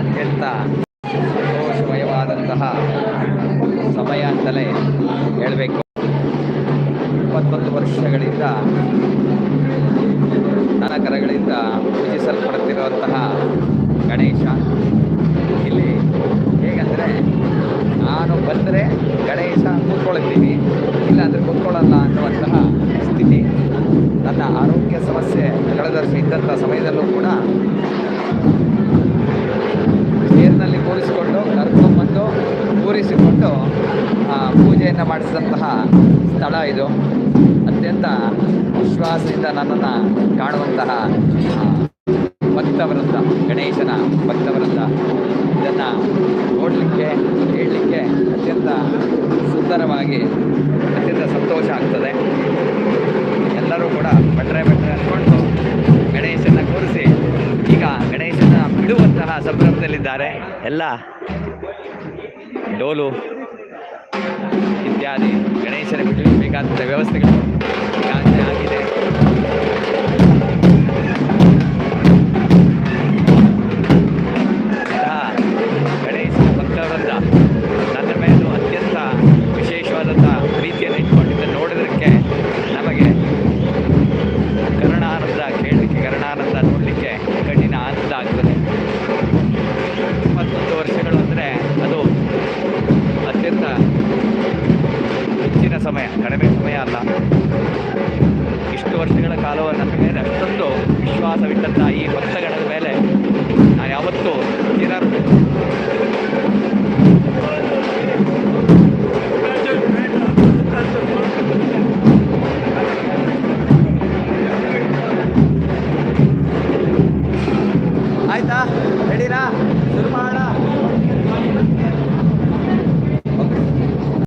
ಅತ್ಯಂತ ಸಂತೋಷಮಯವಾದಂತಹ ಸಮಯ ಅಂತಲೇ ಹೇಳಬೇಕು. ಇಪ್ಪತ್ತೊಂದು ವರ್ಷಗಳಿಂದ ಕರಗಳಿಂದ ಪೂಜಿಸಲ್ಪಡುತ್ತಿರುವಂತಹ ಗಣೇಶ ಇಲ್ಲಿ. ಹೇಗಂದರೆ, ನಾನು ಬಂದರೆ ಗಣೇಶ ಕೂತ್ಕೊಳ್ತೀನಿ ಇಲ್ಲಾಂದರೆ ಕೂತ್ಕೊಳ್ಳಲ್ಲ ಅನ್ನುವಂತಹ ಸ್ಥಿತಿ. ನನ್ನ ಆರೋಗ್ಯ ಸಮಸ್ಯೆ ಕಳೆದ ಇದ್ದಂಥ ಸಮಯದಲ್ಲೂ ಕೂಡ ಪೂಜೆಯನ್ನು ಮಾಡಿಸಿದಂತಹ ಸ್ಥಳ ಇದು. ಅತ್ಯಂತ ವಿಶ್ವಾಸದಿಂದ ನನ್ನನ್ನು ಕಾಣುವಂತಹ ಭಕ್ತ ಭಕ್ತವೃಂದ, ಗಣೇಶನ ಭಕ್ತವೃಂದ. ಇದನ್ನು ನೋಡಲಿಕ್ಕೆ ಹೇಳಲಿಕ್ಕೆ ಅತ್ಯಂತ ಸುಂದರವಾಗಿ, ಅತ್ಯಂತ ಸಂತೋಷ ಆಗ್ತದೆ. ಎಲ್ಲರೂ ಕೂಡ ಭಟ್ರೆ ಭಟ್ರೆ ಅಂದ್ಕೊಂಡು ಗಣೇಶನ ಕೂರಿಸಿ, ಈಗ ಗಣೇಶನ ಬಿಡುವಂತಹ ಸಂಭ್ರಮದಲ್ಲಿದ್ದಾರೆ. ಎಲ್ಲ ಡೋಲು. इत्यादी गणेशने भेटले एकमेकांच्या व्यवस्थेकडे ಕಡಿಮೆ ಸಮಯ ಅಲ್ಲ. ಇಷ್ಟು ವರ್ಷಗಳ ಕಾಲವ ನನ್ನ ಮೇಲೆ ಅಷ್ಟೊಂದು ವಿಶ್ವಾಸವಿಟ್ಟಂಥ ಈ ಭಕ್ತಗಣದ ಮೇಲೆ ನಾನು ಯಾವತ್ತೂ